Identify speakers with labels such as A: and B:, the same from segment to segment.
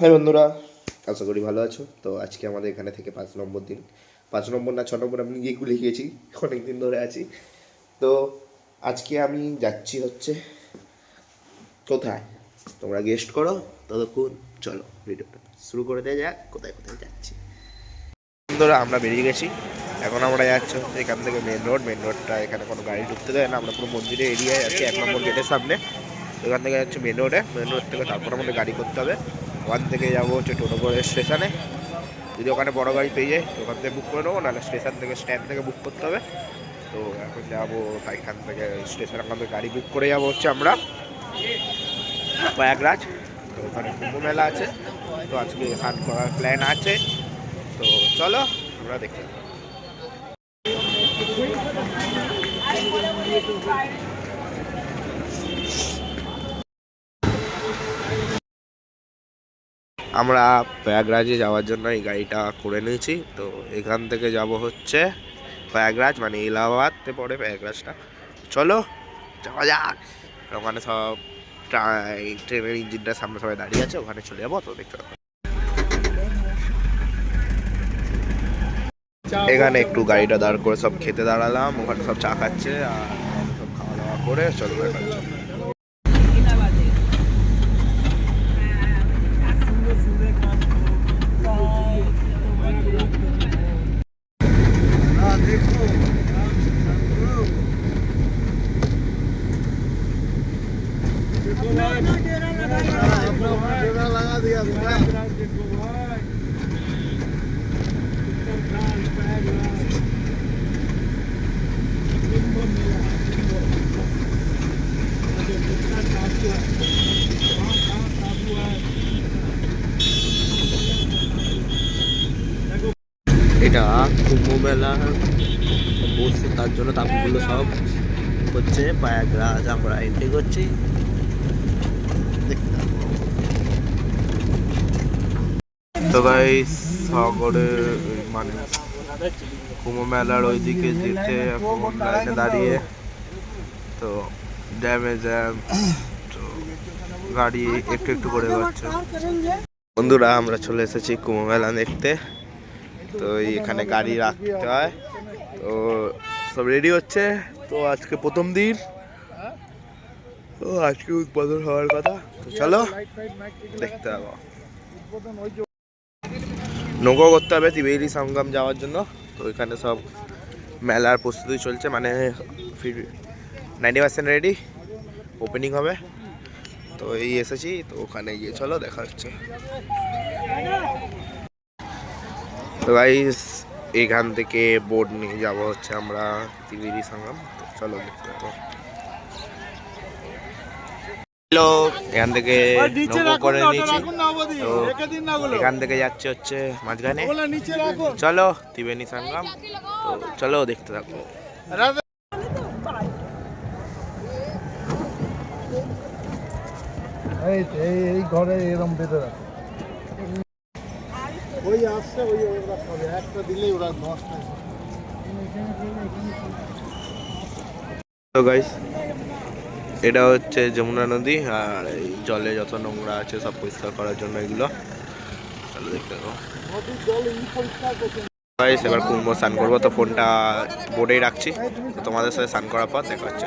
A: High বন্ধুরা। আশা করি ভালো আছো। তো আজকে আমাদের এখানে থেকে পাঁচ নম্বর দিন। পাঁচ নম্বর না, ছ নম্বর আমি গিয়ে লিখে গেছি অনেক দিন ধরে আছি। তো আজকে আমি যাচ্ছি হচ্ছে কোথায়? তোমরা গেস্ট করো, ততক্ষণ চলো ভিডিওটা শুরু করে দেওয়া যাক, কোথায় কোথায় যাচ্ছি। বন্ধুরা, আমরা বেরিয়ে গেছি। এখন আমরা যাচ্ছি এখান থেকে মেন রোড মেন রোডটা এখানে কোনো গাড়ি ঢুকতে দেয় না। আমরা পুরো মন্দিরের এরিয়ায় আছি, এক নম্বর গেটের সামনে। এখান থেকে যাচ্ছি মেন রোডে মেন রোড থেকে তারপর আমাদের গাড়ি করতে হবে। ওখান থেকে যাব হচ্ছে টোটো করে স্টেশনে। যদি ওখানে বড় গাড়ি পেয়ে যাই, তো ওখান থেকে বুক করে নেব, নাহলে স্টেশন থেকে স্ট্যান্ড থেকে বুক করতে হবে। তো এখন যাব এখান থেকে, স্টেশন ওখান থেকে গাড়ি বুক করে যাব হচ্ছে আমরা, প্রয়াগরাজ। তো ওখানে কুম্ভ মেলা আছে। তো আজকে স্নান করার প্ল্যান আছে। তো চলো, আমরা দেখতে আমরা প্রয়াগরাজে যাওয়ার জন্য এই গাড়িটা করে নিয়েছি। তো এখান থেকে যাব হচ্ছে প্রয়াগরাজ মানে এলাহাবাদে পড়ে প্রয়াগরাজটা। চলো, যাওয়া যাক। ওখানে সব ট্রেনের ইঞ্জিনটার সামনে সবাই দাঁড়িয়ে আছে, ওখানে চলে যাব, তো দেখতে পাবো এখানে একটু গাড়িটা দাঁড় করে সব খেতে দাঁড়ালাম, ওখানে সব চা খাচ্ছে, আর সব খাওয়া দাওয়া করে চলো এবার চলো। এটা কুম্ভ মেলা বসছে তার জন্য তাপগুলো সব হচ্ছে প্রয়াগরাজ আমরা এন্ট্রি করছি। তো গাই সাগরে মানে কুম্ভ মেলার ওইদিকে যেতে এখন লাইনে দাঁড়িয়ে তো জ্যামে জ্যাম তো গাড়ি একটু একটু করে যাচ্ছে। বন্ধুরা আমরা চলে এসেছি কুম্ভ মেলা দেখতে। তো এখানে গাড়ি রাখতে হয়। তো সব রেডি হচ্ছে। তো আজকে প্রথম দিন। তো আজকে উদ্বোধন হওয়ার কথা। তো চলো, দেখতে হবে নৌকো করতে হবে ত্রিবেণী সঙ্গম যাওয়ার জন্য। তো এখানে সব মেলার প্রস্তুতি চলছে। মানে নাইনটি পার্সেন্ট রেডি ওপেনিং হবে। তো এই এসেছি। তো ওখানে গিয়ে চলো, দেখা হচ্ছে। তো গাইস এখান থেকে বোর্ড নিয়ে যাব হচ্ছে আমরা ত্রিবেণী সঙ্গম। তো চলো দেখতে যাব হ্যালো এখান থেকে নৌকো করে নিয়েছি তো এখান থেকে যাচ্ছে হচ্ছে মাঝখানে। চলো ত্রিবেণী সঙ্গম। তো চলো দেখতে থাকো।
B: এই এই এই ঘরে এরম বেঁধে রাখে। ওই আসছে ওই ওরা খাবে। একটা দিলেই ওরা দশটা
A: তো গাইস এটা হচ্ছে যমুনা নদী আর এই জলে যত নোংরা আছে সব পরিষ্কার করার জন্য এগুলো। চলো দেখতে গাইস এবার কুম্ভ স্নান করব তো ফোনটা বোর্ডেই রাখছি। তোমাদের সাথে স্নান করার পর দেখা হচ্ছে।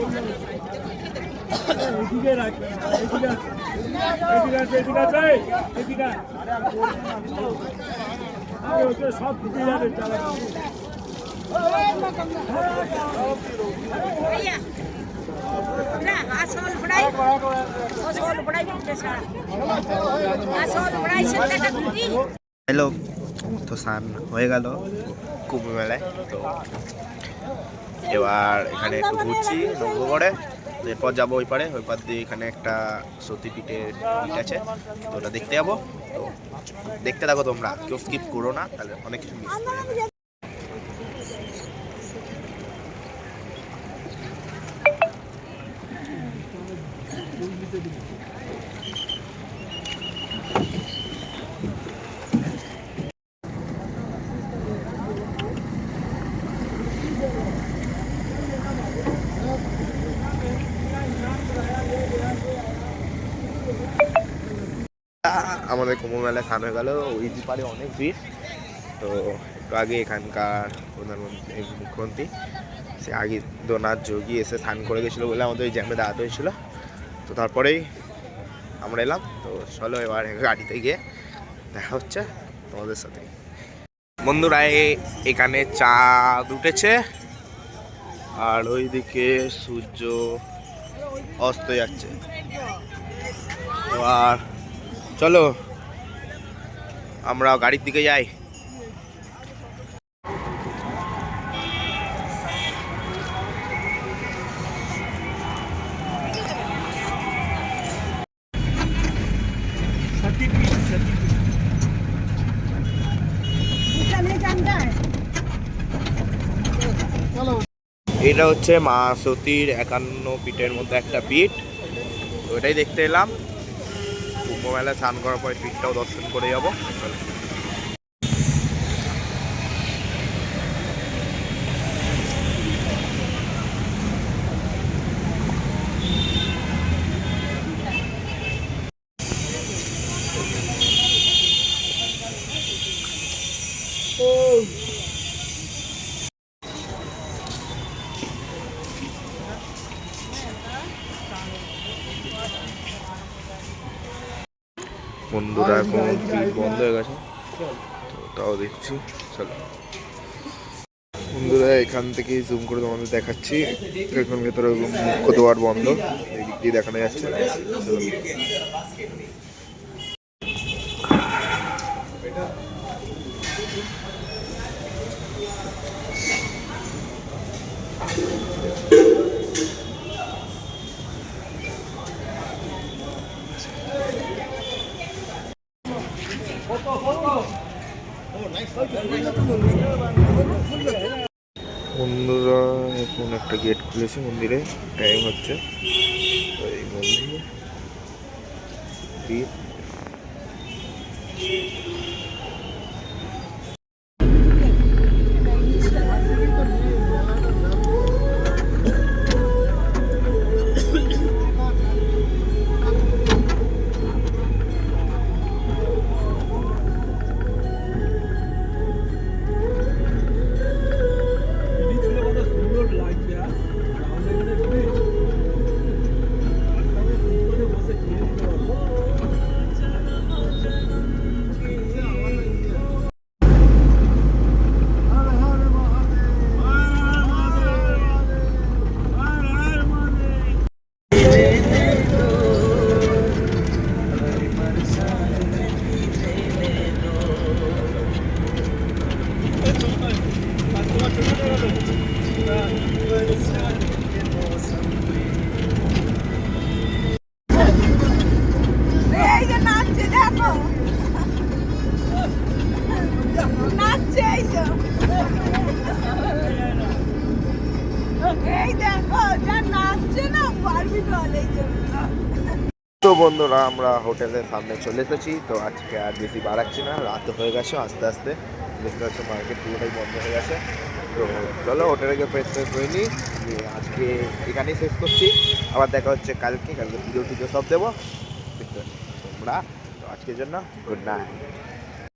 A: হ্যালো তো সান হয়ে গেল কুম্ভ মেলায় তো এবার এখানে একটু ঘুরছি নৌকো করে এরপর যাব ওই পারে, ওই পার দিয়ে এখানে একটা সতীপীঠের পিঠ আছে, তো ওটা দেখতে যাব তো দেখতে থাকো তোমরা, কেউ স্কিপ করো না, তাহলে অনেক কিছু মিস। আমাদের কুম্ভ মেলায় স্নান হয়ে গেল। ওই পারে অনেক ভিড়। তো একটু আগে এখানকার প্রধানমন্ত্রী, মুখ্যমন্ত্রী, সে আগে দোনাথ যোগী এসে স্নান করে গেছিল বলে আমাদের ওই জ্যামে দাঁড়াতে হয়েছিল। তো তারপরেই আমরা এলাম। তো চলো এবার গাড়িতে গিয়ে দেখা হচ্ছে তোমাদের সাথে। বন্ধুরা এখানে চাঁদ উঠেছে আর ওইদিকে সূর্য অস্ত যাচ্ছে। এবার চলো। আমরা গাড়ির দিকে যাই। এটা হচ্ছে মা সতীর একান্ন পিঠের মধ্যে একটা পিঠ। তো ওটাই দেখতে এলাম। কুম্ভ মেলায় স্নান করার পরে পিঠটাও দর্শন করে যাব। বন্ধুরা এখন বন্ধ হয়ে গেছে। তাও দেখছি, চলো। বন্ধুরা, এখান থেকে জুম করে তোমাদের দেখাচ্ছি। এখন ভেতরে মুখ্য দোয়ার বন্ধ এই দিক দিয়ে দেখানো যাচ্ছে চলো। বন্ধুরা এখন একটা গেট খুলেছে মন্দিরে। টাইম হচ্ছে এই মন্দিরে। তো বন্ধুরা, আমরা হোটেলের সামনে চলে এসেছি। তো আজকে আর বেশি বাড়াচ্ছি না, রাত হয়ে গেছে আস্তে আস্তে। দেখতে পাচ্ছি মার্কেট পুরোটাই বন্ধ হয়ে গেছে। তো চলো হোটেলে গিয়ে ফ্রেশ ফ্রেশ হয়ে নিই। আজকে এখানেই শেষ করছি। আবার দেখা হচ্ছে কালকে কালকে পুজো টুজো সব দেবো। দেখতে পাচ্ছি তোমরা। তো আজকের জন্য গুড নাইট